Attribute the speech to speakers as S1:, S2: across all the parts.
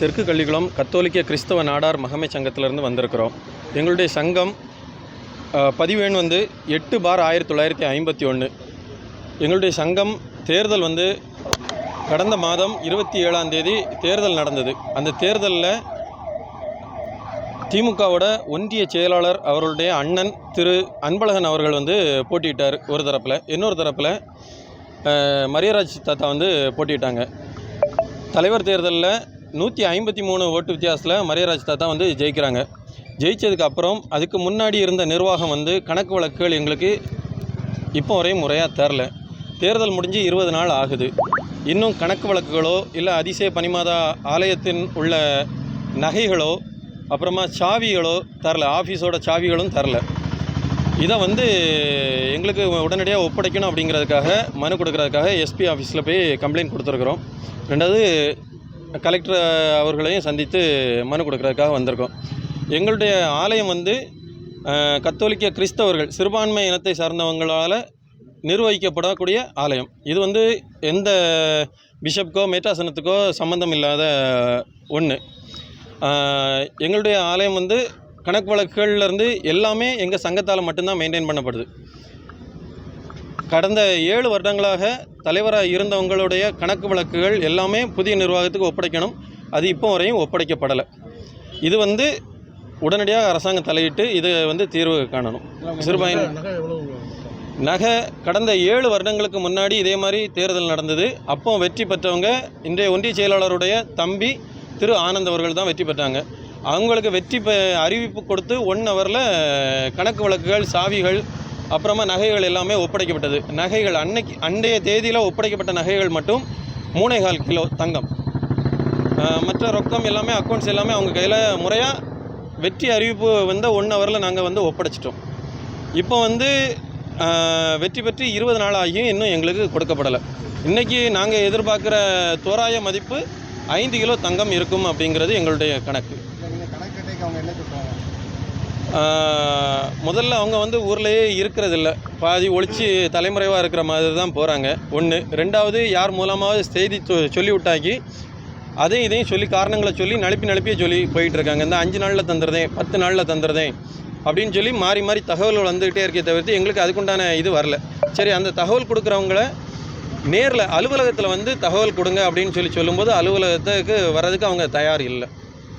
S1: தெற்கு கள்ளிக்குளம் கத்தோலிக்க கிறிஸ்தவ நாடார் மகமை சங்கத்திலிருந்து வந்திருக்கிறோம். எங்களுடைய சங்கம் பதிவேண் வந்து எட்டு பார் ஆயிரத்தி தொள்ளாயிரத்தி ஐம்பத்தி ஒன்று எங்களுடைய சங்கம் தேர்தல் வந்து கடந்த மாதம் இருபத்தி ஏழாம் தேதி தேர்தல் நடந்தது. அந்த தேர்தலில் திமுகவோட ஒன்றிய செயலாளர் அவர்களுடைய அண்ணன் திரு அன்பழகன் அவர்கள் வந்து போட்டியிட்டார் ஒரு தரப்பில். இன்னொரு தரப்பில் மரியராஜ் தாத்தா வந்து போட்டியிட்டாங்க. தலைவர் தேர்தலில் நூற்றி ஐம்பத்தி மூணு ஓட்டு வித்தியாசத்தில் மரியராஜ் தாத்தா வந்து ஜெயிக்கிறாங்க. ஜெயிச்சதுக்கு அப்புறம் அதுக்கு முன்னாடி இருந்த நிர்வாகம் வந்து கணக்கு வழக்குகள் எங்களுக்கு இப்போ வரையும் முறையாக தரல தேர்தல் முடிஞ்சு இருபது நாள் ஆகுது. இன்னும் கணக்கு வழக்குகளோ இல்லை அதிசய பனிமாதா ஆலயத்தின் உள்ள நகைகளோ அப்புறமா சாவிகளோ தரல. ஆஃபீஸோட சாவிகளும் தரல. இதை வந்து எங்களுக்கு உடனடியாக ஒப்படைக்கணும் அப்படிங்கிறதுக்காக மனு கொடுக்கறதுக்காக எஸ்பி ஆஃபீஸில் போய் கம்ப்ளைண்ட் கொடுத்துருக்குறோம். ரெண்டாவது கலெக்டர் அவர்களையும் சந்தித்து மனு கொடுக்கறதுக்காக வந்திருக்கோம். எங்களுடைய ஆலயம் வந்து கத்தோலிக்க கிறிஸ்தவர்கள் சிறுபான்மை இனத்தை சார்ந்தவங்களால் நிர்வகிக்கப்படக்கூடிய ஆலயம். இது வந்து எந்த பிஷப்க்கோ மேட்டாசனத்துக்கோ சம்மந்தம் இல்லாத ஒன்று எங்களுடைய ஆலயம் வந்து கணக்கு வழக்குகள்லேருந்து எல்லாமே எங்கள் சங்கத்தால் மட்டும்தான் மெயின்டைன் பண்ணப்படுது. கடந்த ஏழு வருடங்களாக தலைவராக இருந்தவங்களுடைய கணக்கு வழக்குகள் எல்லாமே புதிய நிர்வாகத்துக்கு ஒப்படைக்கணும். அது இப்போ வரையும் ஒப்படைக்கப்படலை. இது வந்து உடனடியாக அரசாங்கம் தலையிட்டு இதை வந்து தீர்வு காணணும். சிறுபாயின் நகை கடந்த ஏழு வருடங்களுக்கு முன்னாடி இதே மாதிரி தேர்தல் நடந்தது. அப்போ வெற்றி பெற்றவங்க இன்றைய ஒன்றிய செயலாளருடைய தம்பி திரு ஆனந்த் அவர்கள் தான் வெற்றி பெற்றாங்க. அவங்களுக்கு வெற்றி பெ அறிவிப்பு கொடுத்து ஒன் ஹவரில் கணக்கு வழக்குகள் சாவிகள் அப்புறமா நகைகள் எல்லாமே ஒப்படைக்கப்பட்டது. நகைகள் அன்னைக்கு அன்றைய தேதியில் ஒப்படைக்கப்பட்ட நகைகள் மட்டும் மூணே கால் கிலோ தங்கம் மற்ற ரொக்கம் எல்லாமே அக்கௌண்ட்ஸ் எல்லாமே அவங்க கையில் முறையாக வெற்றி அறிவிப்பு வந்த ஒன் ஹவரில் நாங்கள் வந்து ஒப்படைச்சிட்டோம். இப்போ வந்து வெற்றி பெற்று இருபது நாள் ஆகியும் இன்னும் எங்களுக்கு கொடுக்கப்படலை. இன்றைக்கி நாங்கள் எதிர்பார்க்குற தோராய மதிப்பு ஐந்து கிலோ தங்கம் இருக்கும் அப்படிங்கிறது எங்களுடைய கணக்கு. முதல்ல அவங்க வந்து ஊர்லேயே இருக்கிறதில்ல. பாதி ஒழிச்சு தலைமுறைவாக இருக்கிற மாதிரி தான் போகிறாங்க ஒன்று ரெண்டாவது யார் மூலமாவது செய்தி சொல்லி விட்டாக்கி அதையும் இதையும் சொல்லி காரணங்களை சொல்லி நழுப்பி நழுப்பியே சொல்லி போயிட்டுருக்காங்க. இந்த அஞ்சு நாளில் தந்துருதேன் பத்து நாளில் தந்துருதேன் அப்படின்னு சொல்லி மாறி மாறி தகவல்கள் வந்துக்கிட்டே இருக்கே தவிர்த்து எங்களுக்கு அதுக்குண்டான இது வரல. சரி அந்த தகவல் கொடுக்குறவங்கள நேரில் அலுவலகத்தில் வந்து தகவல் கொடுங்க அப்படின்னு சொல்லி சொல்லும்போது அலுவலகத்துக்கு வர்றதுக்கு அவங்க தயார் இல்லை.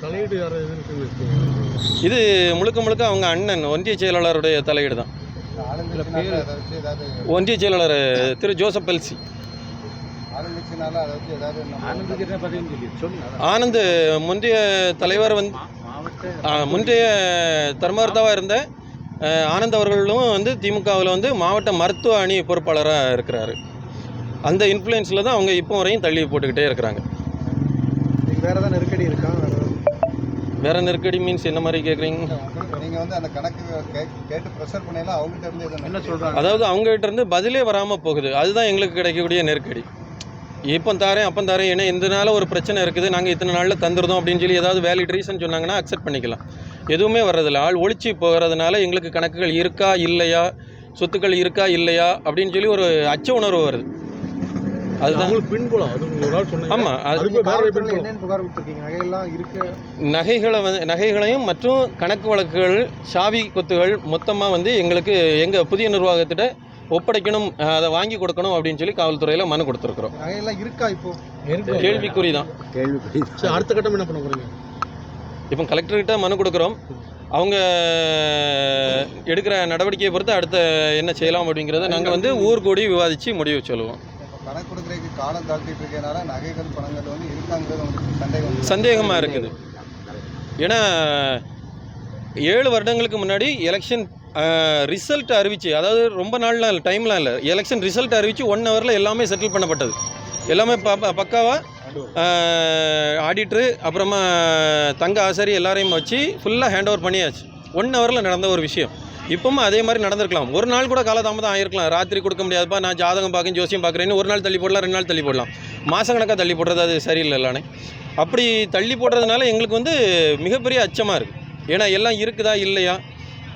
S2: தலையீடு எதுன்னு
S1: இது முழுக்க முழுக்க அவங்க அண்ணன் ஒன்றிய செயலாளருடைய தலையீடு தான். ஒன்றிய செயலாளர் திரு ஜோசப்
S2: சொல்லுங்க
S1: ஆனந்த் முந்தைய தலைவர் வந்து முந்தைய தர்மகர்த்தாவாக இருந்த ஆனந்த் அவர்களும் வந்து திமுகவில் வந்து மாவட்ட மருத்துவ அணி பொறுப்பாளராக இருக்கிறாரு. அந்த இன்ஃப்ளூயன்ஸில் தான் அவங்க இப்போ வரையும் தள்ளி போட்டுக்கிட்டே இருக்கிறாங்க.
S2: வேறு ஏதாவது நெருக்கடி இருக்கா? வேறு
S1: நெருக்கடி மீன்ஸ் என்ன மாதிரி கேட்குறீங்க
S2: நீங்கள் வந்து அந்த கணக்கு கேட்டு ப்ரெஷர் பண்ணையில அவங்ககிட்ட இருந்து என்ன சொல்கிறாங்க
S1: அதாவது அவங்ககிட்ட இருந்து பதிலே வராமல் போகுது. அதுதான் எங்களுக்கு கிடைக்கக்கூடிய நெருக்கடி. இப்போ தாரேன் அப்போ தாரேன் ஏன்னா இதனால ஒரு பிரச்சனை இருக்குது? நாங்கள் இத்தனை நாளில் தந்துருந்தோம் அப்படின்னு சொல்லி ஏதாவது வேலிட் ரீசன் சொன்னாங்கன்னா அக்செப்ட் பண்ணிக்கலாம். எதுவுமே வர்றதில்ல. ஆள் ஒழிச்சு போகிறதுனால எங்களுக்கு கணக்குகள் இருக்கா இல்லையா? சொத்துக்கள் இருக்கா இல்லையா? அப்படின்னு சொல்லி ஒரு அச்ச உணர்வு வருது. அதுதான்.
S3: பின்புலம். அது ஒரு நாள் சொன்னீங்க.
S1: ஆமாம் நகைகளை வந்து நகைகளையும் மற்றும் கணக்கு வழக்குகள் சாவி கொத்துகள் மொத்தமாக வந்து எங்களுக்கு எங்கள் புதிய நிர்வாகத்திட்ட ஒப்படைக்கணும் அதை வாங்கி கொடுக்கணும் அப்படின்னு சொல்லி காவல்துறையில் மனு கொடுத்துருக்குறோம்.
S2: நகையெல்லாம் இருக்கா இப்போ?
S1: கேள்விக்குறி தான்.
S3: சரி அடுத்த கட்டம் என்ன பண்ண போறீங்க?
S1: இப்போ கலெக்டர்கிட்ட மனு கொடுக்குறோம். அவங்க எடுக்கிற நடவடிக்கையை பொறுத்து அடுத்த என்ன செய்யலாம் அப்படிங்கிறத நாங்கள் வந்து ஊர் கூடி விவாதித்து முடிவு சொல்லுவோம்.
S2: கணக்கு கொடுக்குறதுக்கு காலம் தாழ்த்திட்டு இருக்கிறதுனால நகைகள் பணங்கள் வந்து இருக்காங்கிறது உங்களுக்கு சந்தேகம்
S1: சந்தேகமாக இருக்குது. ஏன்னா ஏழு வருடங்களுக்கு முன்னாடி எலெக்ஷன் ரிசல்ட் அறிவிச்சு அதாவது ரொம்ப நாள்லாம் இல்லை டைம்லாம் இல்லை. எலெக்ஷன் ரிசல்ட் அறிவிச்சு ஒன் ஹவரில் எல்லாமே செட்டில் பண்ணப்பட்டது. எல்லாமே ப பக்காவாக ஆடிட்ரு அப்புறமா தங்க ஆசாரி எல்லாரையும் வச்சு ஃபுல்லாக ஹேண்ட் ஓவர் பண்ணியாச்சு. ஒன் ஹவரில் நடந்த ஒரு விஷயம். இப்பவும் அதே மாதிரி நடந்திருக்கலாம். ஒரு நாள் கூட காலதாமதம் ஆயிருக்கலாம். ராத்திரி கொடுக்க முடியாதுப்பா நான் ஜாதகம் பார்க்கணும் ஜோசியம் பார்க்குறேன்னு ஒரு நாள் தள்ளி போடலாம் ரெண்டு நாள் தள்ளி போடலாம். மாதக்கணக்காக தள்ளி போடுறது அது சரியில்லைல்லானே அப்படி தள்ளி போடுறதுனால எங்களுக்கு வந்து மிகப்பெரிய அச்சமாக இருக்குது ஏன்னா எல்லாம் இருக்குதா இல்லையா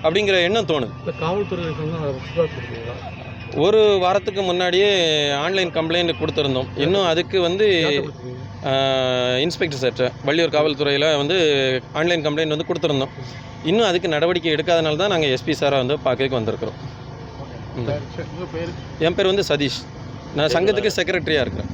S1: அப்படிங்கிற எண்ணம் தோணுது.
S3: காவல்துறை
S1: ஒரு வாரத்துக்கு முன்னாடியே ஆன்லைன் கம்ப்ளைண்ட் கொடுத்துருந்தோம். இன்னும் அதுக்கு வந்து? இன்ஸ்பெக்டர் சார்ட்ட வள்ளியூர் காவல்துறையில் வந்து ஆன்லைன் கம்ப்ளைண்ட் வந்து கொடுத்துருந்தோம். இன்னும் அதுக்கு நடவடிக்கை எடுக்காதனால தான் நாங்கள் எஸ்பி சாரை வந்து பார்க்கறதுக்கு வந்திருக்கிறோம். என் பேர் வந்து சதீஷ். நான் சங்கத்துக்கு செக்ரட்டரியாக இருக்கிறேன்.